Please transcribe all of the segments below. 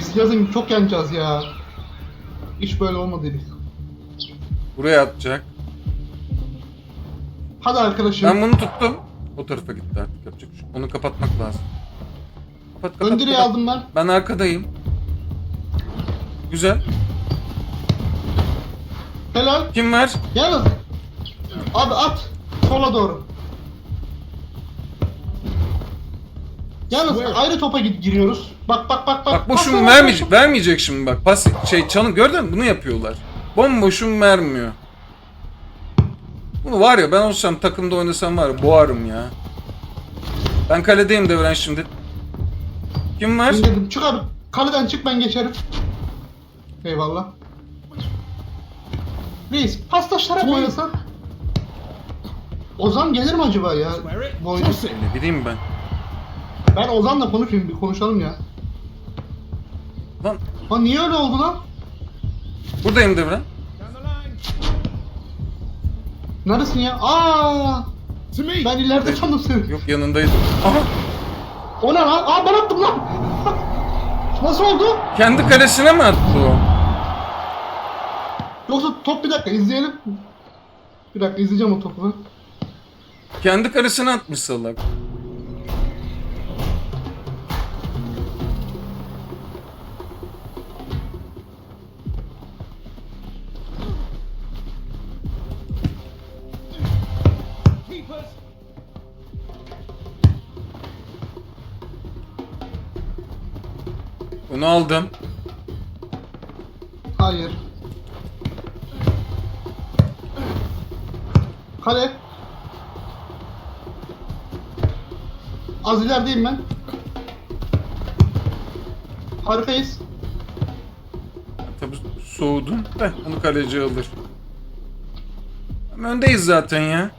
biz yazın çok yanacağız ya. Hiç böyle olmadı dedik. Buraya atacak. Hadi arkadaşım. Ben bunu tuttum. O tarafa gitti artık yapacak şey. Onu kapatmak lazım. Kapat kapat. Ön direği kapat. aldım ben. Ben arkadayım. Güzel. Helal. Kim var? Yalnız. Abi at. Sola doğru. Yalnız ayrı topa gi- giriyoruz. Bak bak bak bak. Bak boşum vermeyecek. bak. Vermeyecek şimdi bak. Pas şey çalın gördün mü? Bunu yapıyorlar. Bomboşum vermiyor. Bunu var ya ben olsam takımda oynasam var ya boğarım ya. Ben kaledeyim Devren şimdi. Kim var? Ben dedim, çık abi. Kaleden çık ben geçerim. Eyvallah. Reis pastaşlara mı oynasan? Ozan gelir mi acaba ya? Bu oyuna? Ne bileyim ben. Ben Ozan'la konuşayım bir konuşalım ya. Lan Ha niye öyle oldu lan? buradayım Devren. Neredesin ya? Aa! Ben ileride sandım seni. Yok yanındaydım. Aha O ne lan? Aa ben attım lan. Nasıl oldu? kendi kalesine mi attı o? Yoksa top bir dakika izleyelim. Bir dakika izleyeceğim o topu ben. Kendi kalesine atmış salak. Bunu aldım. Hayır. Kale. Az ilerideyim ben. Harikayız. Tabi soğudum da onu kaleci alır. Ama öndeyiz zaten ya.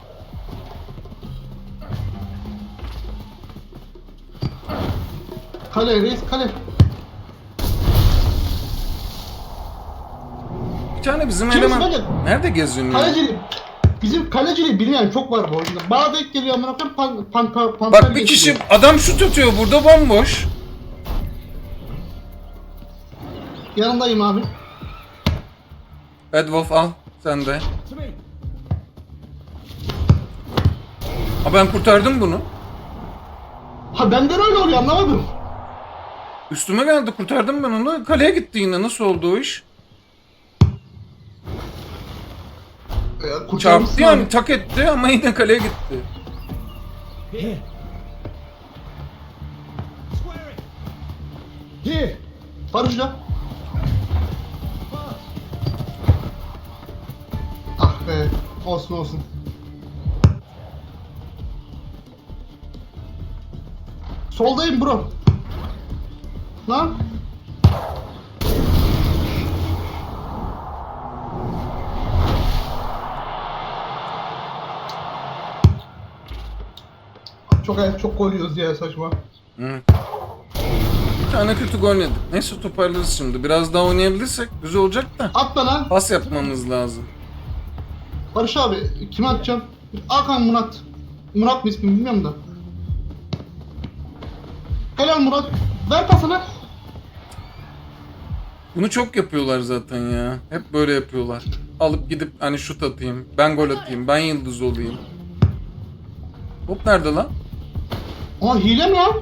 Kale reis kale. Bir tane bizim Kim eleman söyle? nerede geziniyor? Kalecili. Bizim kaleciliği bilmeyen çok var bu oyunda. Bana denk geliyor amına koyayım pan, pan, pan, panter Bak bir kişi adam şut atıyor burada bomboş. Yanındayım abi. Bad Wolf al sen de. Ha ben kurtardım bunu. Ha benden öyle oluyor anlamadım. Üstüme geldi kurtardım ben onu. Kaleye gitti yine nasıl oldu o iş? Kurtarmışsın Çarptı yani tak etti ama yine kaleye gitti. Barışla. Ah be. Olsun olsun. Soldayım bro. Lan. Çok çok gol yiyoruz ya saçma. Hı. Bir tane kötü gol yedik. Neyse toparlarız şimdi. Biraz daha oynayabilirsek güzel olacak da. At bana. Pas yapmamız lazım. Barış abi kime atacağım? Hakan Murat. Murat mı ismi bilmiyorum da. Helal Murat. Ver pasını. Bunu çok yapıyorlar zaten ya. Hep böyle yapıyorlar. Alıp gidip hani şut atayım, ben gol atayım, ben yıldız olayım. Top nerede lan? Aa hile mi lan?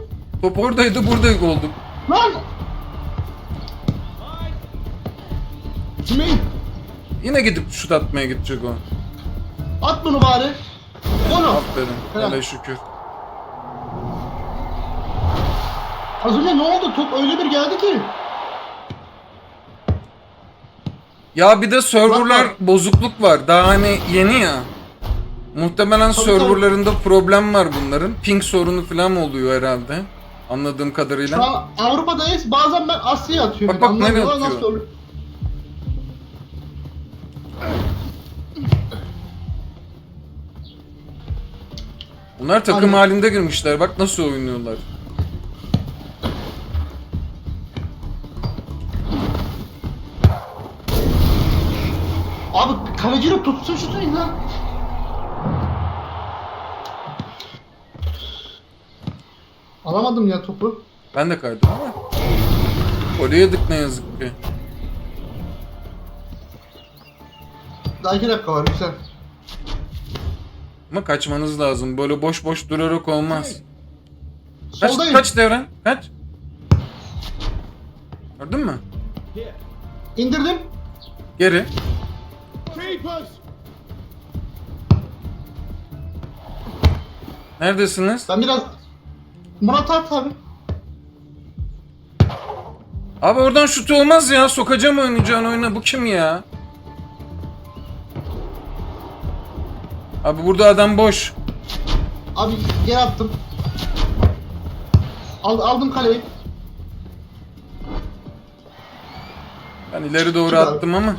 Top oradaydı, burada olduk. Lan! Yine gidip şut atmaya gidecek o. At bunu bari. Onu. Aferin. Hele şükür. Az önce ne oldu? Top öyle bir geldi ki. Ya bir de serverlar Bak, bozukluk var. Daha hani yeni ya. Muhtemelen Tabii, serverlarında problem var bunların. Ping sorunu falan oluyor herhalde. Anladığım Şu kadarıyla. an Avrupa'dayız. Bazen ben Asya'ya atıyorum. Bak, bak, nereye atıyor? Nasıl oluyor? Bunlar takım Aynen. halinde girmişler. Bak nasıl oynuyorlar. Tutsun şutu lan. Alamadım ya topu. Ben de kaydım ama. Golü yedik ne yazık ki. Daha iki dakika var güzel. Ama kaçmanız lazım. Böyle boş boş durarak olmaz. Kaç, Soldayım. kaç devren? Kaç? Gördün mü? İndirdim. Geri. Neredesiniz? Ben biraz... Murat at abi. Abi oradan şut olmaz ya. Sokacağım oynayacağın oyuna. Bu kim ya? Abi burada adam boş. Abi geri attım. Al, aldım kaleyi. Ben ileri doğru Çık abi. attım ama.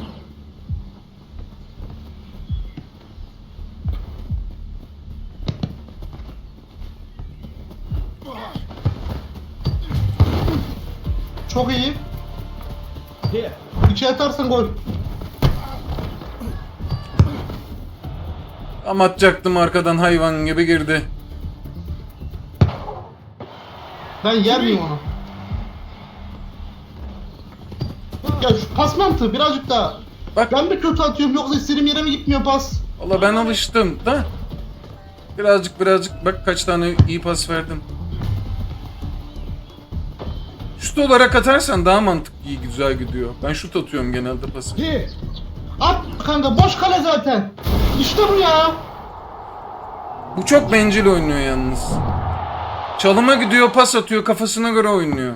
Çok iyi. İçe atarsan gol. Ama atacaktım arkadan hayvan gibi girdi. Ben yer miyim onu? Ya şu pas mantığı birazcık daha. Bak Ben mi kötü atıyorum yoksa istediğim yere mi gitmiyor pas? valla ben alıştım da. Birazcık birazcık bak kaç tane iyi pas verdim. Şut olarak atarsan daha mantıklı iyi güzel gidiyor. Ben şut atıyorum genelde pası. At kanka boş kale zaten. İşte bu ya. Bu çok bencil oynuyor yalnız. Çalıma gidiyor, pas atıyor, kafasına göre oynuyor.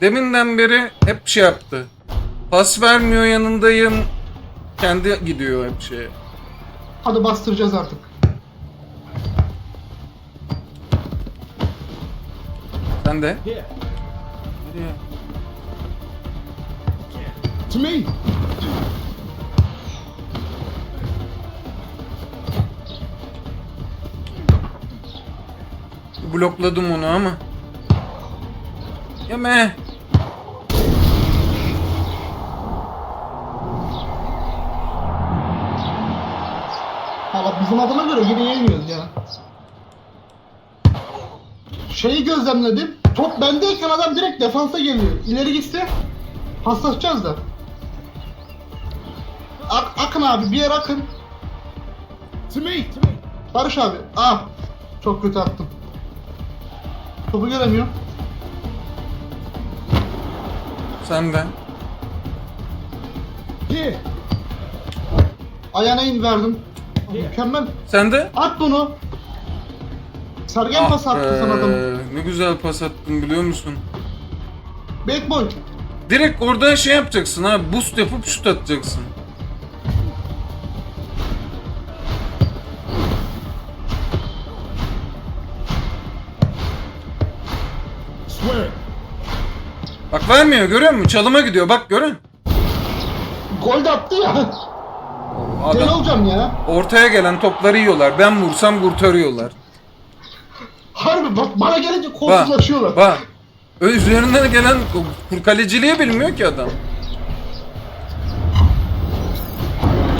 Deminden beri hep şey yaptı. Pas vermiyor yanındayım. Kendi gidiyor hep şeye. Hadi bastıracağız artık. Sen de. To me. Blokladım onu ama. Yeme. Valla bizim adına göre yine yemiyoruz ya. Şeyi gözlemledim. Top bendeyken adam direkt defansa geliyor. İleri gitse paslaşacağız da. Ak- akın abi bir yer akın. To me. To me. Barış abi. Ah. Çok kötü attım. Topu göremiyorum. Sen de. Here. Ayağına in verdim. Mükemmel. Sen de. At bunu. Sergen pas attı sana adam. Ne güzel pas attın biliyor musun? Bad boy. Direkt orada şey yapacaksın ha. Boost yapıp şut atacaksın. Swear. Bak vermiyor görüyor musun? Çalıma gidiyor bak görün. Gol de attı ya. Adam olacağım ya. ortaya gelen topları yiyorlar. Ben vursam kurtarıyorlar. Harbi bak bana gelince kolsuzlaşıyorlar. bak. Üzerinden gelen kaleciliği bilmiyor ki adam.